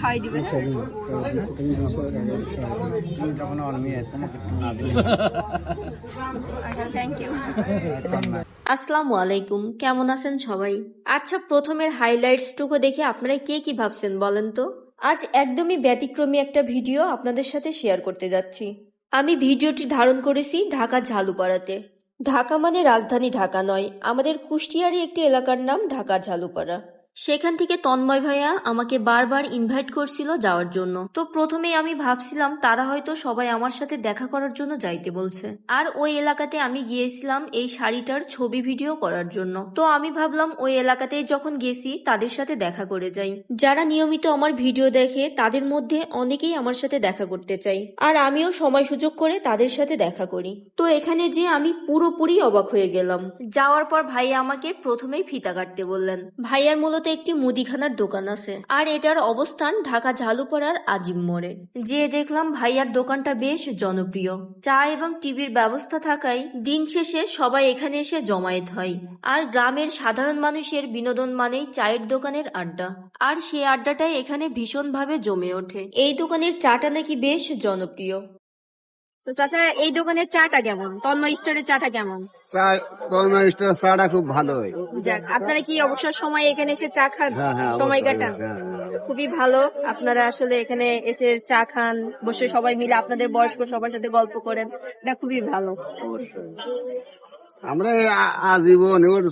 খাই আসসালামু আলাইকুম। কেমন আছেন সবাই? আচ্ছা প্রথমের হাইলাইটসটুকু দেখে আপনারা কে কি ভাবছেন বলেন তো? আজ একদমই ব্যতিক্রমী একটা ভিডিও আপনাদের সাথে শেয়ার করতে যাচ্ছি। আমি ভিডিওটি ধারণ করেছি ঢাকা ঝালুপাড়াতে। ঢাকা মানে রাজধানী ঢাকা নয়, আমাদের কুষ্টিয়ারি একটি এলাকার নাম ঢাকা ঝালুপাড়া। সেখান থেকে তন্ময় ভাইয়া আমাকে বারবার ইনভাইট করছিল যাওয়ার জন্য। তো প্রথমে আমি ভাবছিলাম, তারা হয়তো সবাই আমার সাথে দেখা করার জন্য যাইতে বলছে। আর ওই এলাকাতে আমি গিয়েছিলাম এই শাড়িটার ছবি ভিডিও করার জন্য। তো আমি ভাবলাম, ওই এলাকাতে যখন গেছি, তাদের সাথে দেখা করে যাই। যারা নিয়মিত আমার ভিডিও দেখে, তাদের মধ্যে অনেকেই আমার সাথে দেখা করতে চাই। আর আমিও সময় সুযোগ করে তাদের সাথে দেখা করি। তো এখানে যে আমি পুরোপুরি অবাক হয়ে গেলাম। যাওয়ার পর ভাইয়া আমাকে প্রথমেই ফিতা কাটতে বললেন। ভাইয়ার মূলত একটি মুদিখানার দোকান আছে। আর এটার অবস্থান ঢাকা ঝালুপাড়ার আজিম মোড়ে। যে দেখলাম ভাইয়ার দোকানটা বেশ জনপ্রিয়। চা এবং টিভির ব্যবস্থা থাকায় দিন শেষে সবাই এখানে এসে জমায়েত হয়। আর গ্রামের সাধারণ মানুষের বিনোদন মানেই চায়ের দোকানের আড্ডা। আর সেই আড্ডাটাই এখানে ভীষণভাবে জমে ওঠে। এই দোকানের চাটা নাকি বেশ জনপ্রিয়। তো চাচা এই দোকানের চাটা কেমন? তন্ময় স্টোরের চাটা কেমন? চা চাটা খুব ভালো যাক আপনারা কি অবসর সময় এখানে এসে চা খান? হ্যাঁ, হ্যাঁ, সময় কাটান? হ্যাঁ, খুবই ভালো। আপনারা আসলে এখানে এসে চা খান বসে সবাই মিলে আপনাদের বয়স্ক সবার সাথে গল্প করেন এটা খুবই ভালো। আমরা আজীবন ওর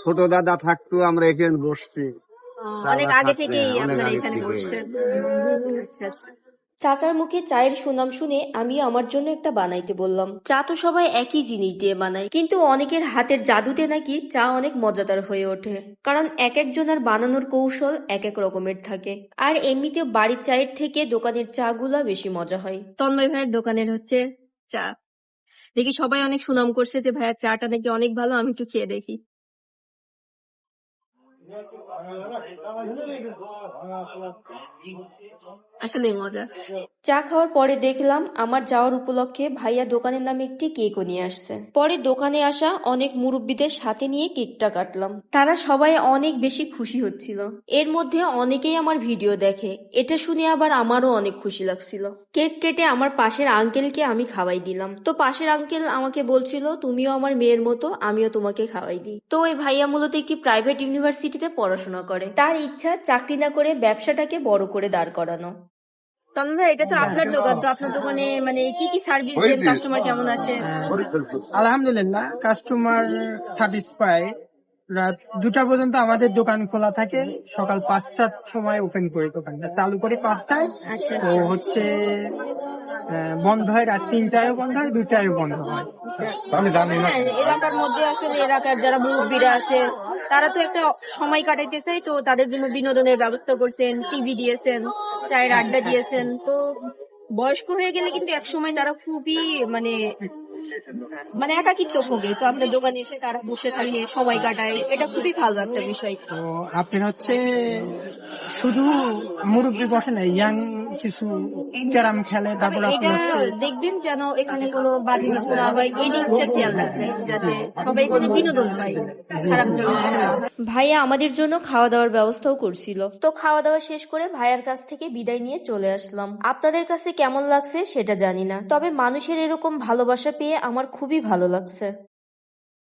ছোট দাদা থাকতো আমরা এখানে বসছি। অনেক আগে থেকেই আপনারা এখানে বসছেন। আচ্ছা আচ্ছা। চাচার মুখে চায়ের সুনাম শুনে আমি আমার জন্য একটা বানাইতে বললাম। চা তো সবাই একই জিনিস দিয়ে বানায়, কিন্তু অনেকের হাতের জাদুতে নাকি চা অনেক মজাদার হয়ে ওঠে। কারণ এক একজনের বানানোর কৌশল এক এক রকমের থাকে। আর এমনিতেও বাড়ির চায়ের থেকে দোকানের চা গুলা বেশি মজা হয়। তন্ময় ভাইয়ের দোকানের হচ্ছে চা। দেখি সবাই অনেক সুনাম করছে যে ভাইয়ের চাটা নাকি অনেক ভালো, আমি একটু খেয়ে দেখি। চা খাওয়ার পরে দেখলাম আমার যাওয়ার উপলক্ষে ভাইয়া দোকানের নামে একটি কেকও নিয়ে আসছে। পরে দোকানে আসা অনেক মুরব্বীদের সাথে নিয়ে কেকটা কাটলাম। তারা সবাই অনেক বেশি খুশি হচ্ছিল। এর মধ্যে অনেকেই আমার ভিডিও দেখে। এটা শুনে আবার আমারও অনেক খুশি লাগছিল। কেক কেটে আমার পাশের আঙ্কেলকে আমি খাওয়াই দিলাম। তো পাশের আঙ্কেল আমাকে বলছিল, তুমিও আমার মেয়ের মতো, আমিও তোমাকে খাওয়াই দিই। তো ওই ভাইয়া মূলত একটি প্রাইভেট ইউনিভার্সিটিতে পড়াশোনা করে। তার ইচ্ছা চাকরি না করে ব্যবসাটাকে বড় করে দাঁড় করানো। তন্ময় এটা তো আপনার দোকান তো আপনার দোকানে মানে কি কি সার্ভিস দেন কাস্টমার কেমন আসে? আলহামদুলিল্লাহ কাস্টমার স্যাটিসফাই রাত দুটা পর্যন্ত আমাদের দোকান খোলা থাকে সকাল পাঁচটার সময় ওপেন করি দোকানটা। চালু করি পাঁচটায়। আচ্ছা তো হচ্ছে আহ, বন্ধ হয় রাত তিনটায় বন্ধ হয় দুটায় বন্ধ হয়। হ্যাঁ, এলাকার মধ্যে আসলে এলাকার যারা মুরব্বীরা আছে তারা তো একটা সময় কাটাইতে চাই তো তাদের জন্য বিনোদনের ব্যবস্থা করছেন, টিভি দিয়েছেন, চায়ের আড্ডা দিয়েছেন, তো বয়স্ক হয়ে গেলে কিন্তু এক সময় তারা খুবই মানে মানে একাকিত্ব ভোগে। তো আপনার দোকানে এসে তারা বসে থাকে সময় কাটায় এটা খুবই ভালো একটা বিষয়। তো আপনার হচ্ছে শুধু মুরব্বী বসে না ইয়াং কিছু ক্যারাম খেলে তারপর আপনার দেখবেন যেন এখানে কোনো কিছু না হয় এই দিকটা খেয়াল রাখবেন যাতে সবাই কোনো বিনোদন পায় খারাপ হয়। ভাইয়া আমাদের জন্য খাওয়া দাওয়ার ব্যবস্থাও করছিল। তো খাওয়া দাওয়া শেষ করে ভাইয়ার কাছ থেকে বিদায় নিয়ে চলে আসলাম। আপনাদের কাছে কেমন লাগছে সেটা জানি না তবে মানুষের এরকম ভালোবাসা পেয়ে আমার খুবই ভালো লাগছে।